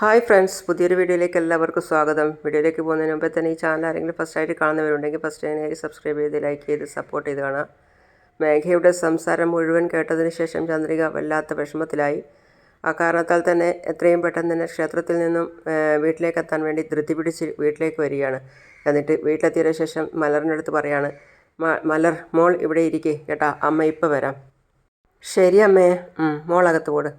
Hi friends പുതിയൊരു വീഡിയോയിലേക്ക് എല്ലാവർക്കും സ്വാഗതം. വീഡിയോയിലേക്ക് പോകുന്നതിന് മുമ്പേ തന്നെ ഈ ചാനൽ ആരെങ്കിലും ഫസ്റ്റ് ആയിട്ട് കാണുന്നവരുണ്ടെങ്കിൽ ഫസ്റ്റ് അതിനായി സബ്സ്ക്രൈബ് ചെയ്ത് ലൈക്ക് ചെയ്ത് സപ്പോർട്ട് ചെയ്ത് കാണാം. മേഘയുടെ സംസാരം മുഴുവൻ കേട്ടതിന് ശേഷം ചന്ദ്രിക വല്ലാത്ത വിഷമത്തിലായി. ആ കാരണത്താൽ തന്നെ എത്രയും പെട്ടെന്ന് തന്നെ ക്ഷേത്രത്തിൽ നിന്നും വീട്ടിലേക്ക് എത്താൻ വേണ്ടി ധൃതി പിടിച്ച് വീട്ടിലേക്ക് വരികയാണ്. എന്നിട്ട് വീട്ടിലെത്തിയ ശേഷം മലറിന്റെ അടുത്ത് പറയാണ് മലർ മോൾ ഇവിടെ ഇരിക്കേ കേട്ടാ അമ്മ ഇപ്പം വരാം. ശരി അമ്മേ മോളകത്ത് പോട്.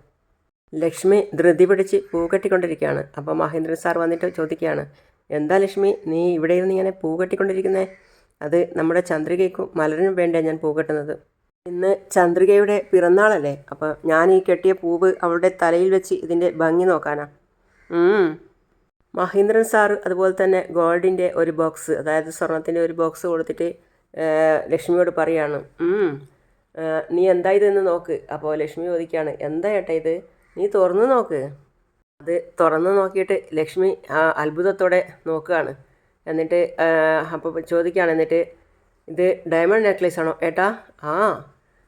ലക്ഷ്മി ധൃതി പിടിച്ച് പൂ കെട്ടിക്കൊണ്ടിരിക്കുകയാണ്. അപ്പോൾ മഹേന്ദ്രൻ സാർ വന്നിട്ട് ചോദിക്കുകയാണ് എന്താ ലക്ഷ്മി നീ ഇവിടെ ഇരുന്ന് ഇങ്ങനെ പൂ കെട്ടിക്കൊണ്ടിരിക്കുന്നേ? അത് നമ്മുടെ ചന്ദ്രികയ്ക്കും മലരിനും വേണ്ടിയാണ് ഞാൻ പൂ കെട്ടുന്നത്. ഇന്ന് ചന്ദ്രികയുടെ പിറന്നാളല്ലേ അപ്പോൾ ഞാൻ ഈ കെട്ടിയ പൂവ് അവളുടെ തലയിൽ വെച്ച് ഇതിന്റെ ഭംഗി നോക്കാനാ. മഹേന്ദ്രൻ സാർ അതുപോലെ തന്നെ ഗോൾഡിന്റെ ഒരു ബോക്സ് അതായത് സ്വർണത്തിന്റെ ഒരു ബോക്സ് കൊടുത്തിട്ട് ലക്ഷ്മിയോട് പറയാണ് നീ എന്താ ഇതെന്ന് നോക്ക്. അപ്പോൾ ലക്ഷ്മി ചോദിക്കുകയാണ് എന്താ ഏട്ടാ ഇത്? നീ തുറന്നു നോക്ക്. അത് തുറന്നു നോക്കിയിട്ട് ലക്ഷ്മി അത്ഭുതത്തോടെ നോക്കുകയാണ്. എന്നിട്ട് അപ്പോൾ ചോദിക്കുകയാണ് എന്നിട്ട് ഇത് ഡയമണ്ട് നെക്ലേസ് ആണോ? ഏട്ടാ ആ.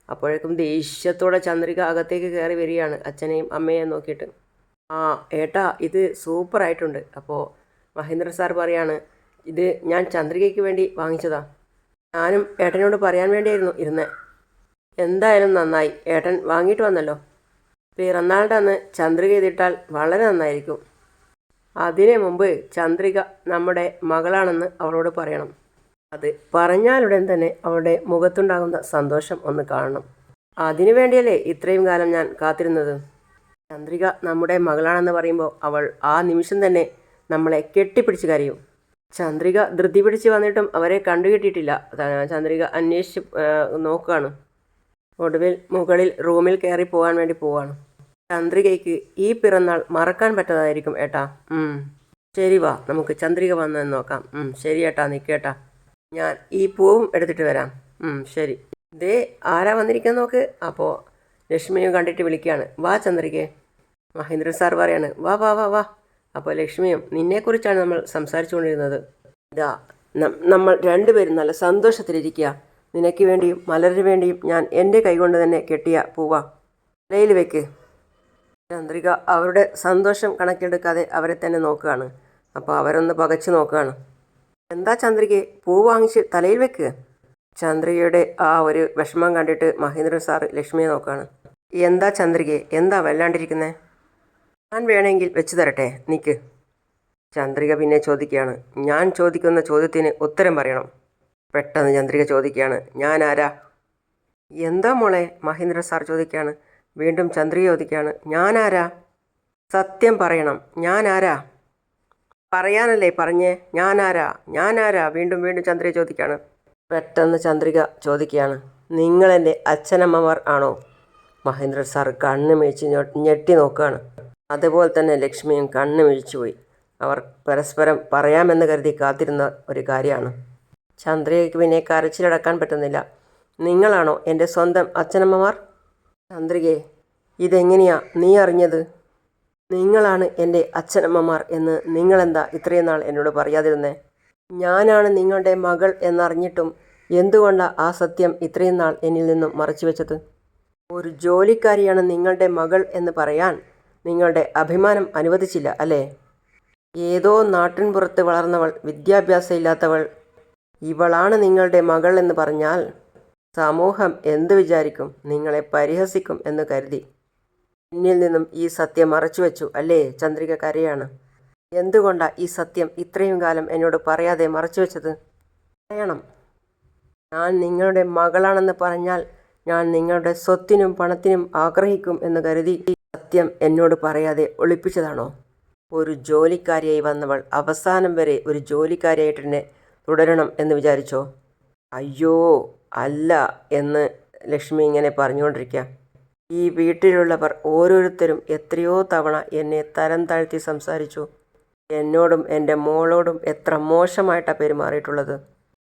അപ്പോഴേക്കും ദേഷ്യത്തോടെ ചന്ദ്രിക അകത്തേക്ക് കയറി വരികയാണ് അച്ഛനെയും അമ്മയെയും നോക്കിയിട്ട്. ആ ഏട്ടാ ഇത് സൂപ്പറായിട്ടുണ്ട് അപ്പോൾ മഹേന്ദ്ര സാർ പറയാണ് ഇത് ഞാൻ ചന്ദ്രികയ്ക്ക് വേണ്ടി വാങ്ങിച്ചതാ. ഞാനും ഏട്ടനോട് പറയാൻ വേണ്ടിയായിരുന്നു ഇരുന്നേ. എന്തായാലും നന്നായി. ഏട്ടൻ വാങ്ങിയിട്ട് വന്നല്ലോ. പിറന്നാളുടെ അന്ന് ചന്ദ്രിക ഇതിട്ടാൽ വളരെ നന്നായിരിക്കും. അതിനു മുമ്പ് ചന്ദ്രിക നമ്മുടെ മകളാണെന്ന് അവളോട് പറയണം. അത് പറഞ്ഞാലുടൻ തന്നെ അവളുടെ മുഖത്തുണ്ടാകുന്ന സന്തോഷം ഒന്ന് കാണണം. അതിനു വേണ്ടിയല്ലേ ഇത്രയും കാലം ഞാൻ കാത്തിരുന്നത്? ചന്ദ്രിക നമ്മുടെ മകളാണെന്ന് പറയുമ്പോൾ അവൾ ആ നിമിഷം തന്നെ നമ്മളെ കെട്ടിപ്പിടിച്ച് കരയും. ചന്ദ്രിക ധൃതി പിടിച്ച് വന്നിട്ടും അവരെ കണ്ടുകിട്ടിയിട്ടില്ല. ചന്ദ്രിക അന്വേഷിച്ച് നോക്കുകയാണ്. ഒടുവിൽ മുകളിൽ റൂമിൽ കയറി പോകാൻ വേണ്ടി പോവാണ്. ചന്ദ്രികയ്ക്ക് ഈ പിറന്നാൾ മറക്കാൻ പറ്റാതായിരിക്കും ഏട്ടാ. ശരി വാ നമുക്ക് ചന്ദ്രിക വന്നെന്ന് നോക്കാം. ശരി ഏട്ടാ നിൽക്കേട്ടാ ഞാൻ ഈ പൂവും എടുത്തിട്ട് വരാം. ശരി. ദേ ആരാ വന്നിരിക്കാൻ നോക്ക്. അപ്പോൾ ലക്ഷ്മിയും കണ്ടിട്ട് വിളിക്കുകയാണ് വാ ചന്ദ്രികെ. മഹേന്ദ്രൻ സാർ പറയാണ് വാ വാ വാ വാ. അപ്പോൾ ലക്ഷ്മിയും നിന്നെക്കുറിച്ചാണ് നമ്മൾ സംസാരിച്ചുകൊണ്ടിരുന്നത്. ഇതാ നമ്മൾ രണ്ടുപേരും നല്ല സന്തോഷത്തിലിരിക്കുക നിനക്ക് വേണ്ടിയും മലരിന് വേണ്ടിയും ഞാൻ എന്റെ കൈകൊണ്ട് തന്നെ കെട്ടിയ പൂവ. തലയിൽ വെക്ക്. ചന്ദ്രിക അവരുടെ സന്തോഷം കണക്കിലെടുക്കാതെ അവരെ തന്നെ നോക്കുകയാണ്. അപ്പോൾ അവരൊന്ന് പകച്ചു നോക്കുകയാണ്. എന്താ ചന്ദ്രികയെ പൂ വാങ്ങിച്ച് തലയിൽ വെക്ക്. ചന്ദ്രികയുടെ ആ ഒരു വിഷമം കണ്ടിട്ട് മഹേന്ദ്ര സാർ ലക്ഷ്മിയെ നോക്കുകയാണ്. എന്താ ചന്ദ്രികയെ എന്താ വല്ലാണ്ടിരിക്കുന്നേ? ഞാൻ വേണമെങ്കിൽ വെച്ച് തരട്ടെ നിക്ക്. ചന്ദ്രിക പിന്നെ ചോദിക്കുകയാണ്. ഞാൻ ചോദിക്കുന്ന ചോദ്യത്തിന് ഉത്തരം പറയണം. പെട്ടെന്ന് ചന്ദ്രിക ചോദിക്കുകയാണ് ഞാൻ ആരാ എന്താ മോളെ? മഹേന്ദ്ര സാർ ചോദിക്കുകയാണ്. വീണ്ടും ചന്ദ്രിക ചോദിക്കുകയാണ് ഞാൻ ആരാ സത്യം പറയണം ഞാൻ ആരാ പറയാനല്ലേ പറഞ്ഞേ ഞാൻ ആരാ ഞാൻ ആരാ വീണ്ടും വീണ്ടും ചന്ദ്രിക ചോദിക്കുകയാണ്. പെട്ടെന്ന് ചന്ദ്രിക ചോദിക്കുകയാണ് നിങ്ങളെന്റെ അച്ഛനമ്മമാർ ആണോ? മഹേന്ദ്ര സാർ കണ്ണ് മിഴിച്ച് ഞൊ- ഞെട്ടി നോക്കുകയാണ്. അതുപോലെ തന്നെ ലക്ഷ്മിയും കണ്ണ് മിഴിച്ചുപോയി അവർ പരസ്പരം പറയാമെന്ന് കരുതി കാത്തിരുന്ന ഒരു കാര്യമാണ്. ചന്ദ്രികയ്ക്ക് പിന്നെ കരച്ചിലടക്കാൻ പറ്റുന്നില്ല. നിങ്ങളാണോ എന്റെ സ്വന്തം അച്ഛനമ്മമാർ? ചന്ദ്രികയെ ഇതെങ്ങനെയാ നീ അറിഞ്ഞത്? നിങ്ങളാണ് എന്റെ അച്ഛനമ്മമാർ എന്ന് നിങ്ങളെന്താ ഇത്രയും നാൾ എന്നോട് പറയാതിരുന്നേ? ഞാനാണ് നിങ്ങളുടെ മകൾ എന്നറിഞ്ഞിട്ടും എന്തുകൊണ്ടാണ് ആ സത്യം ഇത്രയും നാൾ എന്നിൽ നിന്നും മറച്ചു വെച്ചത്? ഒരു ജോലിക്കാരിയാണ് നിങ്ങളുടെ മകൾ എന്ന് പറയാൻ നിങ്ങളുടെ അഭിമാനം അനുവദിച്ചില്ല അല്ലേ? ഏതോ നാട്ടിൻപുറത്ത് വളർന്നവൾ വിദ്യാഭ്യാസം ഇല്ലാത്തവൾ ഇവളാണ് നിങ്ങളുടെ മകൾ എന്ന് പറഞ്ഞാൽ സമൂഹം എന്ത് വിചാരിക്കും? നിങ്ങളെ പരിഹസിക്കും എന്ന് കരുതി. എന്നിൽ നിന്നും ഈ സത്യം മറച്ചു വെച്ചു അല്ലേ ചന്ദ്രിക കരയാണ്? എന്തുകൊണ്ടാണ് ഈ സത്യം ഇത്രയും കാലം എന്നോട് പറയാതെ മറച്ചു വെച്ചത്? പറയണം. ഞാൻ നിങ്ങളുടെ മകളാണെന്ന് പറഞ്ഞാൽ ഞാൻ നിങ്ങളുടെ സ്വത്തിനും പണത്തിനും ആഗ്രഹിക്കും എന്ന് കരുതി ഈ സത്യം എന്നോട് പറയാതെ ഒളിപ്പിച്ചതാണോ? ഒരു ജോലിക്കാരിയായി വന്നവൾ അവസാനം വരെ ഒരു ജോലിക്കാരിയായിട്ട് തന്നെ തുടരണം എന്ന് വിചാരിച്ചോ? അയ്യോ അല്ല എന്ന് ലക്ഷ്മി ഇങ്ങനെ പറഞ്ഞുകൊണ്ടിരിക്കുക ഈ വീട്ടിലുള്ളവർ ഓരോരുത്തരും എത്രയോ തവണ എന്നെ തരം താഴ്ത്തി സംസാരിച്ചു. എന്നോടും എന്റെ മോളോടും എത്ര മോശമായിട്ടാണ് പെരുമാറിയിട്ടുള്ളത്.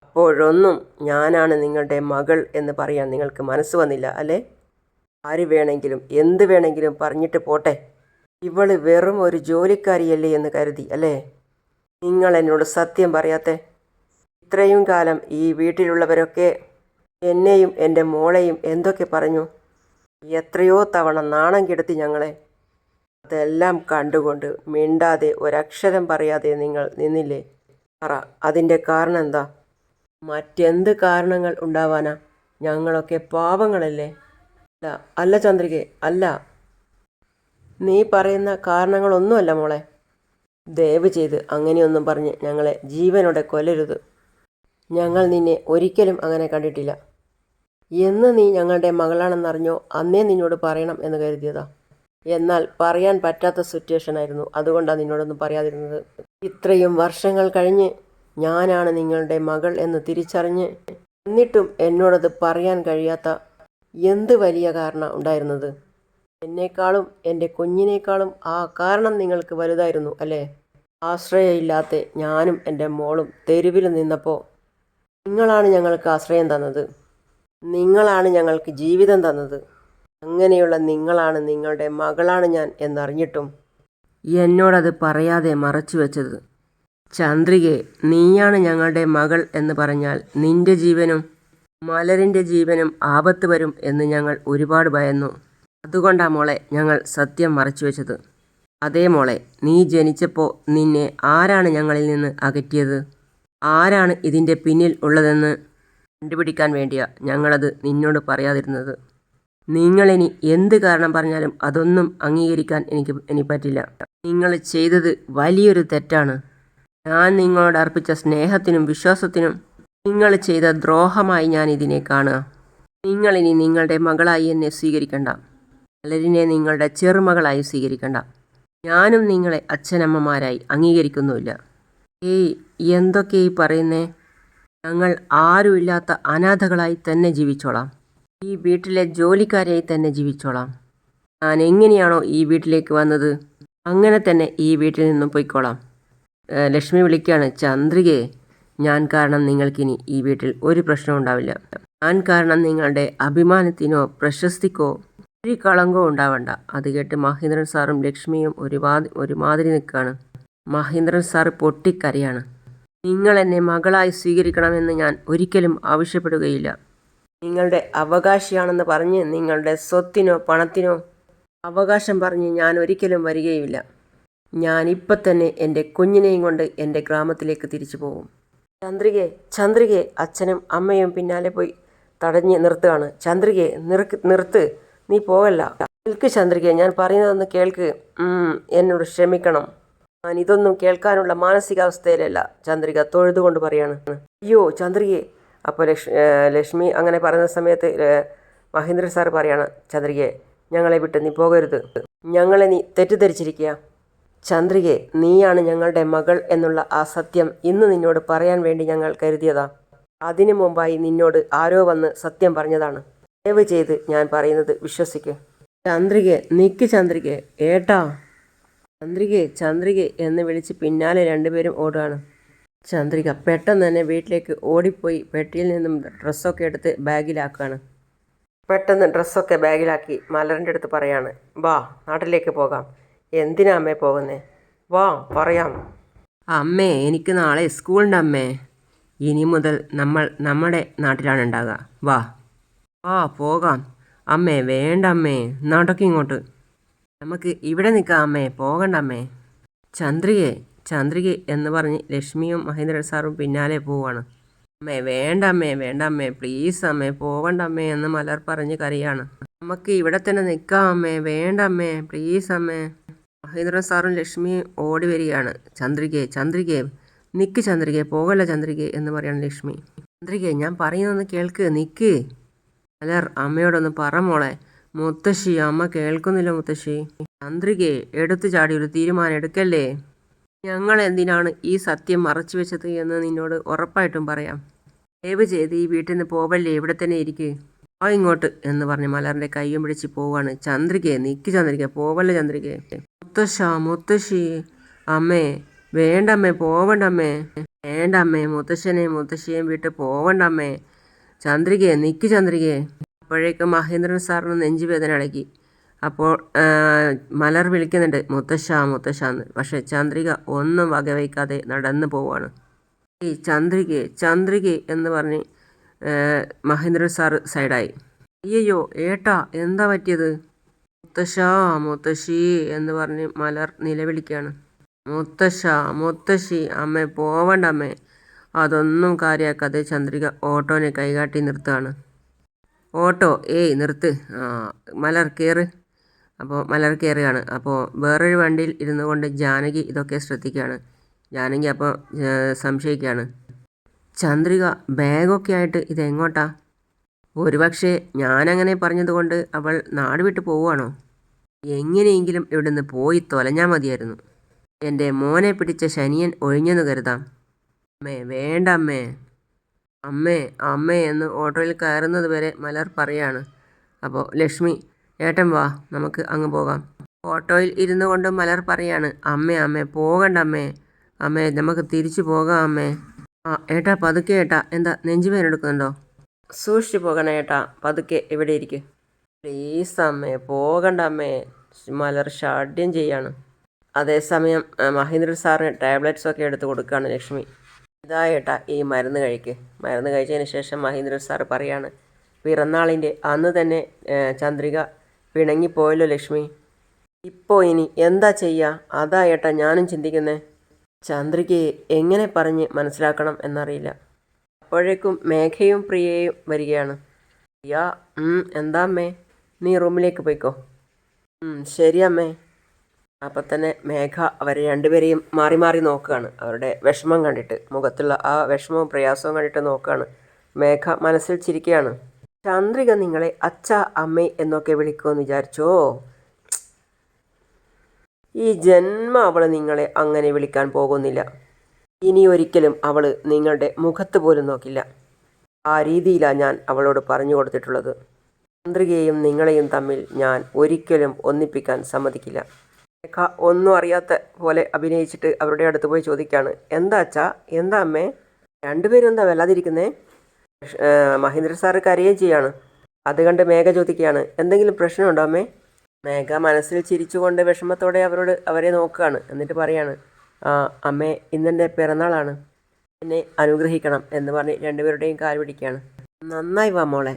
അപ്പോഴൊന്നും ഞാനാണ് നിങ്ങളുടെ മകൾ എന്ന് പറയാൻ നിങ്ങൾക്ക് മനസ്സ് വന്നില്ല അല്ലേ? ആര് വേണമെങ്കിലും എന്ത് വേണമെങ്കിലും പറഞ്ഞിട്ട് പോട്ടെ. ഇവൾ വെറും ഒരു ജോലിക്കാരിയല്ലേ എന്ന് കരുതി അല്ലേ? നിങ്ങൾ എന്നോട് സത്യം പറയാത്തെ? ഇത്രയും കാലം ഈ വീട്ടിലുള്ളവരൊക്കെ എന്നെയും എന്റെ മോളെയും എന്തൊക്കെ പറഞ്ഞു? എത്രയോ തവണ നാണം കെടുത്തി ഞങ്ങളെ. അതെല്ലാം കണ്ടുകൊണ്ട് മിണ്ടാതെ ഒരക്ഷരം പറയാതെ നിങ്ങൾ നിന്നില്ലേ? പറ അതിന്റെ കാരണം എന്താ? മറ്റെന്ത് കാരണങ്ങൾ ഉണ്ടാവാനാ? ഞങ്ങളൊക്കെ പാവങ്ങളല്ലേ? അല്ല അല്ല ചന്ദ്രികെ അല്ല. നീ പറയുന്ന കാരണങ്ങളൊന്നുമല്ല മോളെ. ദയവ് ചെയ്ത് അങ്ങനെയൊന്നും പറഞ്ഞ് ഞങ്ങളെ ജീവനോടെ കൊല്ലരുത്. ഞങ്ങൾ നിന്നെ ഒരിക്കലും അങ്ങനെ കണ്ടിട്ടില്ല. എന്ന് നീ ഞങ്ങളുടെ മകളാണെന്നറിഞ്ഞോ? അന്നേ നിന്നോട് പറയണം എന്ന് കരുതിയതാ. എന്നാൽ പറയാൻ പറ്റാത്ത സിറ്റുവേഷൻ ആയിരുന്നു. അതുകൊണ്ടാണ് നിന്നോടൊന്നും പറയാതിരുന്നത്. ഇത്രയും വർഷങ്ങൾ കഴിഞ്ഞ് ഞാനാണ് നിങ്ങളുടെ മകൾ എന്ന് തിരിച്ചറിഞ്ഞ് എന്നിട്ടും എന്നോടത് പറയാൻ കഴിയാത്ത എന്ത് വലിയ കാരണം ഉണ്ടായിരുന്നത്? എന്നെക്കാളും എന്റെ കുഞ്ഞിനേക്കാളും ആ കാരണം നിങ്ങൾക്ക് വലുതായിരുന്നു അല്ലേ? ആശ്രയമില്ലാത്ത ഞാനും എന്റെ മോളും തെരുവിൽ നിന്നപ്പോൾ നിങ്ങളാണ് ഞങ്ങൾക്ക് ആശ്രയം തന്നത്. നിങ്ങളാണ് ഞങ്ങൾക്ക് ജീവിതം തന്നത്. അങ്ങനെയുള്ള നിങ്ങളാണ് നിങ്ങളുടെ മകളാണ് ഞാൻ എന്നറിഞ്ഞിട്ടും എന്നോടത് പറയാതെ മറച്ചു വെച്ചത്. ചന്ദ്രികെ നീയാണ് ഞങ്ങളുടെ മകൾ എന്ന് പറഞ്ഞാൽ നിന്റെ ജീവനും മലരിന്റെ ജീവനും ആപത്ത് വരും എന്ന് ഞങ്ങൾ ഒരുപാട് ഭയന്നു. അതുകൊണ്ടാ മോളെ ഞങ്ങൾ സത്യം മറച്ചു വെച്ചത്. അതേ മോളെ നീ ജനിച്ചപ്പോൾ നിന്നെ ആരാണ് ഞങ്ങളിൽ നിന്ന് അകറ്റിയത്? ആരാണ് ഇതിന്റെ പിന്നിൽ ഉള്ളതെന്ന് കണ്ടുപിടിക്കാൻ വേണ്ടിയാ ഞങ്ങളത് നിന്നോട് പറയാതിരുന്നത്. നിങ്ങളിനി എന്ത് കാരണം പറഞ്ഞാലും അതൊന്നും അംഗീകരിക്കാൻ എനിക്ക് ഇനി പറ്റില്ല. നിങ്ങൾ ചെയ്തത് വലിയൊരു തെറ്റാണ്. ഞാൻ നിങ്ങളോട് അർപ്പിച്ച സ്നേഹത്തിനും വിശ്വാസത്തിനും നിങ്ങൾ ചെയ്ത ദ്രോഹമായി ഞാൻ ഇതിനെ കാണുക. നിങ്ങളിനി നിങ്ങളുടെ മകളായി എന്നെ സ്വീകരിക്കണ്ട. പലരിനെ നിങ്ങളുടെ ചെറുമകളായി സ്വീകരിക്കണ്ട. ഞാനും നിങ്ങളെ അച്ഛനമ്മമാരായി അംഗീകരിക്കുന്നുമില്ല. ഏയ് എന്തൊക്കെ ഈ പറയുന്നേ? ഞങ്ങൾ ആരുമില്ലാത്ത അനാഥകളായി തന്നെ ജീവിച്ചോളാം. ഈ വീട്ടിലെ ജോലിക്കാരായി തന്നെ ജീവിച്ചോളാം. ഞാൻ എങ്ങനെയാണോ ഈ വീട്ടിലേക്ക് വന്നത്? അങ്ങനെ തന്നെ ഈ വീട്ടിൽ നിന്നും പോയിക്കോളാം. ലക്ഷ്മി വിളിക്കുകയാണ് ചന്ദ്രികയെ ഞാൻ കാരണം നിങ്ങൾക്കിനി ഈ വീട്ടിൽ ഒരു പ്രശ്നവും ഉണ്ടാവില്ല. ഞാൻ കാരണം നിങ്ങളുടെ അഭിമാനത്തിനോ പ്രശസ്തിക്കോ ഒരു കളങ്കോ ഉണ്ടാവണ്ട. അത് കേട്ട് മഹേന്ദ്രൻ സാറും ലക്ഷ്മിയും ഒരുപാട് ഒരുമാതിരി നിൽക്കുകയാണ്. മഹേന്ദ്രൻ സാർ പൊട്ടിക്കരയാണ്. നിങ്ങൾ എന്നെ മകളായി സ്വീകരിക്കണമെന്ന് ഞാൻ ഒരിക്കലും ആവശ്യപ്പെടുകയില്ല. നിങ്ങളുടെ അവകാശിയാണെന്ന് പറഞ്ഞ് നിങ്ങളുടെ സ്വത്തിനോ പണത്തിനോ അവകാശം പറഞ്ഞ് ഞാൻ ഒരിക്കലും വരികയുമില്ല. ഞാനിപ്പം തന്നെ എന്റെ കുഞ്ഞിനെയും കൊണ്ട് എന്റെ ഗ്രാമത്തിലേക്ക് തിരിച്ചു പോകും. ചന്ദ്രികെ ചന്ദ്രികെ അച്ഛനും അമ്മയും പിന്നാലെ പോയി തടഞ്ഞ് നിർത്തുകയാണ്. ചന്ദ്രികെ നിർക്ക് നിർത്ത്. നീ പോകല്ല. നിൽക്ക് ചന്ദ്രികെ ഞാൻ പറയുന്നതൊന്ന് കേൾക്ക്. എന്നോട് ക്ഷമിക്കണം. ഞാൻ ഇതൊന്നും കേൾക്കാനുള്ള മാനസികാവസ്ഥയിലല്ല. ചന്ദ്രിക തൊഴുതുകൊണ്ട് പറയാണ്. അയ്യോ ചന്ദ്രികയെ അപ്പോൾ ലക്ഷ് ലക്ഷ്മി അങ്ങനെ പറയുന്ന സമയത്ത് മഹേന്ദ്ര സാർ പറയാണ് ചന്ദ്രികയെ ഞങ്ങളെ വിട്ട് നീ പോകരുത്. ഞങ്ങളെ നീ തെറ്റിദ്ധരിച്ചിരിക്കുക ചന്ദ്രികെ നീയാണ് ഞങ്ങളുടെ മകൾ എന്നുള്ള ആ സത്യം ഇന്ന് നിന്നോട് പറയാൻ വേണ്ടി ഞങ്ങൾ കരുതിയതാ. അതിനു മുമ്പായി നിന്നോട് ആരോ വന്ന് സത്യം പറഞ്ഞതാണ്. ദയവ് ചെയ്ത് ഞാൻ പറയുന്നത് വിശ്വസിക്ക്. ചന്ദ്രികെ നിക്ക് ചന്ദ്രികെ. ഏട്ടാ ചന്ദ്രികെ ചന്ദ്രികെ എന്ന് വിളിച്ച് പിന്നാലെ രണ്ടുപേരും ഓടുകയാണ്. ചന്ദ്രിക പെട്ടെന്ന് തന്നെ വീട്ടിലേക്ക് ഓടിപ്പോയി പെട്ടിയിൽ നിന്നും ഡ്രസ്സൊക്കെ എടുത്ത് ബാഗിലാക്കുകയാണ്. പെട്ടെന്ന് ഡ്രസ്സൊക്കെ ബാഗിലാക്കി മലറിന്റെ അടുത്ത് പറയാണ് വാ നാട്ടിലേക്ക് പോകാം. എന്തിനാ അമ്മേ പോകുന്നേ? വാ പറയാം. അമ്മേ എനിക്ക് നാളെ സ്കൂളുണ്ട് അമ്മേ. ഇനി മുതൽ നമ്മൾ നമ്മുടെ നാട്ടിലാണ് ഉണ്ടാകുക വാ. വാ പോകാം. അമ്മേ വേണ്ട അമ്മേ. നാട്ടൊക്കെ ഇങ്ങോട്ട്. നമുക്ക് ഇവിടെ നിൽക്കാം അമ്മേ. പോകണ്ട അമ്മേ. ചന്ദ്രികെ ചന്ദ്രിക എന്ന് പറഞ്ഞ് ലക്ഷ്മിയും മഹേന്ദ്ര സാറും പിന്നാലെ പോവാണ്. അമ്മേ വേണ്ട അമ്മേ വേണ്ട അമ്മേ. പ്ലീസ് അമ്മേ പോകണ്ട അമ്മേ എന്ന് മലർ പറഞ്ഞ് കരയാണ്. നമുക്ക് ഇവിടെ തന്നെ നിൽക്കാം അമ്മേ. വേണ്ട അമ്മേ. പ്ലീസ് അമ്മേ. മഹേന്ദ്ര സാറും ലക്ഷ്മിയും ഓടി വരികയാണ്. ചന്ദ്രികെ ചന്ദ്രികെ. നിക്ക് ചന്ദ്രികെ പോകല്ല ചന്ദ്രികെ എന്ന് പറയാണ് ലക്ഷ്മി. ചന്ദ്രികെ ഞാൻ പറയുന്നൊന്ന് കേൾക്ക് നിക്ക്. മലർ അമ്മയോടൊന്ന് പറ മോളെ. മുത്തശ്ശി അമ്മ കേൾക്കുന്നില്ല മുത്തശ്ശി. തന്ത്രികെ എടുത്തു ചാടി ഒരു തീരുമാനം എടുക്കല്ലേ? ഞങ്ങൾ എന്തിനാണ് ഈ സത്യം മറച്ചു വെച്ചത് എന്ന് നിന്നോട് ഉറപ്പായിട്ടും പറയാം. ദയവ് ചെയ്ത് ഈ വീട്ടിൽ നിന്ന് പോവല്ലേ? ഇവിടെ തന്നെ ഇരിക്കു. ആ ഇങ്ങോട്ട് എന്ന് പറഞ്ഞ് മലറിന്റെ കയ്യും പിടിച്ച് പോവാണ് ചന്ദ്രികയെ. നിക്ക് ചന്ദ്രിക പോവല്ലേ ചന്ദ്രികയെ? മുത്തശ്ശ മുത്തശ്ശി. അമ്മേ വേണ്ടമ്മേ പോവണ്ടമ്മേ. വേണ്ടമ്മേ മുത്തശ്ശനെ മുത്തശ്ശിയെയും വിട്ട് പോവണ്ടമ്മേ. ചന്ദ്രികയെ നിക്ക് ചന്ദ്രികയെ. അപ്പോഴേക്കും മഹേന്ദ്രൻ സാറിന് നെഞ്ചുവേദന അടക്കി. അപ്പോൾ മലർ വിളിക്കുന്നുണ്ട് മുത്തശ്ശ മുത്തശ്ശാന്ന് പക്ഷേ ചന്ദ്രിക ഒന്നും വകവയ്ക്കാതെ നടന്നു പോവുകയാണ് ഈ ചന്ദ്രികെ ചന്ദ്രികെ എന്ന് പറഞ്ഞ് മഹേന്ദ്രൻ സാർ സൈഡായി. അയ്യോ ഏട്ടാ എന്താ പറ്റിയത്? മുത്തശ്ശ മുത്തശ്ശി എന്ന് പറഞ്ഞ് മലർ നിലവിളിക്കുകയാണ് മുത്തശ്ശ മുത്തശ്ശി അമ്മേ പോവണ്ട അമ്മേ. അതൊന്നും കാര്യമാക്കാതെ ചന്ദ്രിക ഓട്ടോനെ കൈകാട്ടി നിർത്തുകയാണ്. ഓട്ടോ ഏയ് നിർത്ത്. മലർ കയറ് അപ്പോൾ മലർ കയറുകയാണ് അപ്പോൾ വേറൊരു വണ്ടിയിൽ ഇരുന്നു കൊണ്ട് ജാനകി ഇതൊക്കെ ശ്രദ്ധിക്കുകയാണ്. ജാനകി അപ്പോൾ സംശയിക്കുകയാണ്. ചന്ദ്രിക ബാഗൊക്കെ ആയിട്ട് ഇതെങ്ങോട്ടാ? ഒരുപക്ഷെ ഞാനങ്ങനെ പറഞ്ഞതുകൊണ്ട് അവൾ നാട് വിട്ടു പോവുകയാണോ? എങ്ങനെയെങ്കിലും ഇവിടുന്ന് പോയി തൊലഞ്ഞാൽ മതിയായിരുന്നു. എന്റെ മോനെ പിടിച്ച ശനിയൻ ഒഴിഞ്ഞെന്ന് കരുതാം. അമ്മേ വേണ്ട അമ്മേ. അമ്മേ അമ്മേ എന്ന് ഓട്ടോയിൽ കയറുന്നത് വരെ മലർ പറയാണ്. അപ്പോൾ ലക്ഷ്മി ഏട്ടൻ വാ നമുക്ക് അങ്ങ് പോകാം. ഓട്ടോയിൽ ഇരുന്നു കൊണ്ട് മലർ പറയാണ് അമ്മേ അമ്മേ പോകണ്ട അമ്മേ. അമ്മേ നമുക്ക് തിരിച്ചു പോകാം അമ്മേ. ആ ഏട്ടാ പതുക്കെ ഏട്ടാ. എന്താ നെഞ്ചുപേരെടുക്കുന്നുണ്ടോ സൂക്ഷിച്ചു പോകണേ ഏട്ടാ. പതുക്കെ എവിടെ ഇരിക്കും. പ്ലീസ് അമ്മേ പോകണ്ട അമ്മേ. മലർ ഷാഢ്യം ചെയ്യാണ്. അതേസമയം മഹേന്ദ്രൻ സാറിന് ടാബ്ലറ്റ്സ് ഒക്കെ എടുത്ത് കൊടുക്കുകയാണ് ലക്ഷ്മി. ഇതാ ഈ മരുന്ന് കഴിക്ക്. മരുന്ന് കഴിച്ചതിന് ശേഷം മഹേന്ദ്രൻ സാറ് പറയാണ് പിറന്നാളിന്റെ അന്ന് തന്നെ ചന്ദ്രിക പിണങ്ങിപ്പോയല്ലോ ലക്ഷ്മി. ഇപ്പോൾ ഇനി എന്താ ചെയ്യുക അതാ ഏട്ടാ ഞാനും ചിന്തിക്കുന്നേ. ചന്ദ്രികയെ എങ്ങനെ പറഞ്ഞ് മനസ്സിലാക്കണം എന്നറിയില്ല. അപ്പോഴേക്കും മേഘയും പ്രിയയും വരികയാണ്. പ്രിയ എന്താ അമ്മേ? നീ റൂമിലേക്ക് പോയിക്കോ. ശരി അമ്മേ. അപ്പം തന്നെ മേഘ അവരെ രണ്ടുപേരെയും മാറി മാറി നോക്കുകയാണ്. അവരുടെ വിഷമം കണ്ടിട്ട് മുഖത്തുള്ള ആ വിഷമവും പ്രയാസവും കണ്ടിട്ട് നോക്കുകയാണ്. മേഘ മനസ്സിൽ ചിരിക്കുകയാണ്. ചന്ദ്രിക നിങ്ങളെ അച്ഛ അമ്മ എന്നൊക്കെ വിളിക്കുമെന്ന് വിചാരിച്ചോ? ഈ ജന്മ അവൾ നിങ്ങളെ അങ്ങനെ വിളിക്കാൻ പോകുന്നില്ല. ഇനി ഒരിക്കലും അവൾ നിങ്ങളുടെ മുഖത്ത് പോലും നോക്കില്ല. ആ രീതിയിലാണ് ഞാൻ അവളോട് പറഞ്ഞു കൊടുത്തിട്ടുള്ളത്. ചന്ദ്രികയും നിങ്ങളെയും തമ്മിൽ ഞാൻ ഒരിക്കലും ഒന്നിപ്പിക്കാൻ സമ്മതിക്കില്ല. രേഖ ഒന്നും അറിയാത്ത പോലെ അഭിനയിച്ചിട്ട് അവരുടെ അടുത്ത് പോയി ചോദിക്കുകയാണ് എന്താ അച്ഛാ? എന്താ അമ്മേ? രണ്ടുപേരും എന്താ വല്ലാതിരിക്കുന്നേ? മഹേന്ദ്ര സാറ് കരയുകയും ചെയ്യാണ്. അത് കണ്ട് മേഘ ചോദിക്കുകയാണ്. എന്തെങ്കിലും പ്രശ്നമുണ്ടോ അമ്മേ? മേഘ മനസ്സിൽ ചിരിച്ചുകൊണ്ട് വിഷമത്തോടെ അവരോട് അവരെ നോക്കുകയാണ്. എന്നിട്ട് പറയാണ് അമ്മേ ഇന്നെന്റെ പിറന്നാളാണ്. എന്നെ അനുഗ്രഹിക്കണം എന്ന് പറഞ്ഞ് രണ്ടുപേരുടെയും കാൽ പിടിക്കുകയാണ്. നന്നായി വാ മോളെ.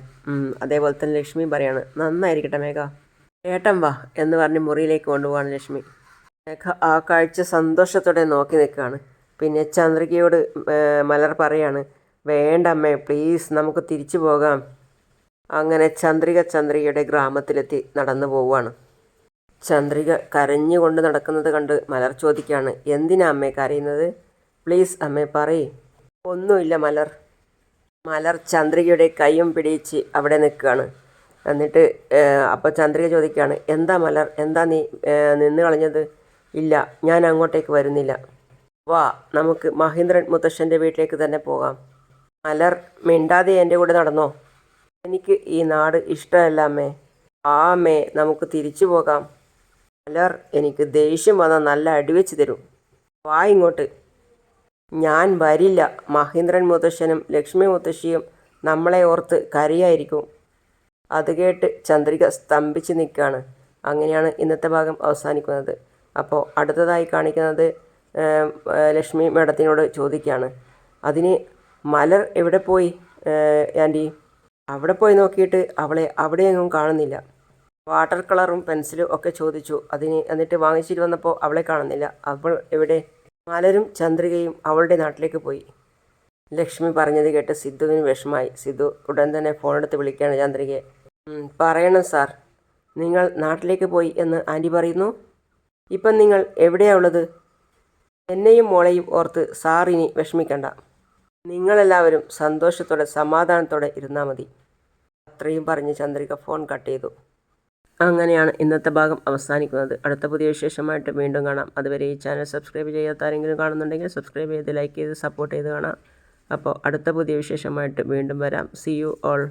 അതേപോലെ തന്നെ ലക്ഷ്മിയും പറയാണ് നന്നായിരിക്കട്ടെ മേഘ. ഏട്ടൻ വാ എന്ന് പറഞ്ഞ് മുറിയിലേക്ക് കൊണ്ടുപോവാണ് ലക്ഷ്മി. രേഖ ആ കാഴ്ച സന്തോഷത്തോടെ നോക്കി നിൽക്കുകയാണ്. പിന്നെ ചന്ദ്രികയോട് മലർ പറയാണ് വേണ്ട അമ്മേ പ്ലീസ് നമുക്ക് തിരിച്ചു പോകാം. അങ്ങനെ ചന്ദ്രിക ചന്ദ്രികയുടെ ഗ്രാമത്തിലെത്തി നടന്നു പോവുകയാണ്. ചന്ദ്രിക കരഞ്ഞുകൊണ്ട് നടക്കുന്നത് കണ്ട് മലർ ചോദിക്കുകയാണ് എന്തിനാ അമ്മേ കരയുന്നത്? പ്ലീസ് അമ്മേ പറയ്. ഒന്നുമില്ല മലർ. മലർ ചന്ദ്രികയുടെ കൈയും പിടിച്ച് അവിടെ നിൽക്കുകയാണ്. എന്നിട്ട് അപ്പോൾ ചന്ദ്രിക ചോദിക്കുകയാണ് എന്താ മലർ? എന്താ നീ നിന്ന് കളഞ്ഞത്? ഇല്ല ഞാൻ അങ്ങോട്ടേക്ക് വരുന്നില്ല. വാ നമുക്ക് മഹേന്ദ്രൻ മുത്തശ്ശന്റെ വീട്ടിലേക്ക് തന്നെ പോകാം. മലർ മിണ്ടാതെ എന്റെ കൂടെ നടന്നോ? എനിക്ക് ഈ നാട് ഇഷ്ടമല്ല അമ്മേ. ആ അമ്മേ നമുക്ക് തിരിച്ചു പോകാം. മലർ എനിക്ക് ദേഷ്യം വന്നാൽ നല്ല അടിവെച്ച് തരും. വാ ഇങ്ങോട്ട്. ഞാൻ വരില്ല. മഹേന്ദ്രൻ മുത്തശ്ശനും ലക്ഷ്മി മുത്തശ്ശിയും നമ്മളെ ഓർത്ത് കരയായിരിക്കും. അത് കേട്ട് ചന്ദ്രിക സ്തംഭിച്ച് നിൽക്കുകയാണ്. അങ്ങനെയാണ് ഇന്നത്തെ ഭാഗം അവസാനിക്കുന്നത്. അപ്പോൾ അടുത്തതായി കാണിക്കുന്നത് ലക്ഷ്മി മേഡത്തിനോട് ചോദിക്കുകയാണ്. അതിന് മലർ എവിടെ പോയി ആന്റി? അവിടെ പോയി നോക്കിയിട്ട് അവളെ അവിടെയെങ്ങും കാണുന്നില്ല. വാട്ടർ കളറും പെൻസിലും ഒക്കെ ചോദിച്ചു. അതിന് എന്നിട്ട് വാങ്ങിച്ചിട്ട് വന്നപ്പോൾ അവളെ കാണുന്നില്ല. അവൾ എവിടെ? മലരും ചന്ദ്രികയും അവളുടെ നാട്ടിലേക്ക് പോയി. ലക്ഷ്മി പറഞ്ഞത് കേട്ട് സിദ്ധുവിന് വിഷമായി. സിദ്ധു ഉടൻ തന്നെ ഫോണെടുത്ത് വിളിക്കുകയാണ് ചന്ദ്രികയെ. "ഉം, പറയണം സാർ. നിങ്ങൾ നാട്ടിലേക്ക് പോയി എന്ന് ആന്റി പറയുന്നു? ഇപ്പം നിങ്ങൾ എവിടെയാണുള്ളത് എന്നെയും മോളെയും ഓർത്ത് സാർ ഇനി വിഷമിക്കണ്ട. നിങ്ങളെല്ലാവരും സന്തോഷത്തോടെ സമാധാനത്തോടെ ഇരുന്നാൽ മതി. അത്രയും പറഞ്ഞ് ചന്ദ്രിക ഫോൺ കട്ട് ചെയ്തു. അങ്ങനെയാണ് ഇന്നത്തെ ഭാഗം അവസാനിക്കുന്നത്. അടുത്ത പുതിയ വിശേഷമായിട്ട് വീണ്ടും കാണാം. അതുവരെ ഈ ചാനൽ സബ്സ്ക്രൈബ് ചെയ്യാത്ത ആരെങ്കിലും കാണുന്നുണ്ടെങ്കിൽ സബ്സ്ക്രൈബ് ചെയ്ത് ലൈക്ക് ചെയ്ത് സപ്പോർട്ട് ചെയ്ത് കാണാം. അപ്പോൾ അടുത്ത പുതിയ വിശേഷമായിട്ട് വീണ്ടും വരാം. C you all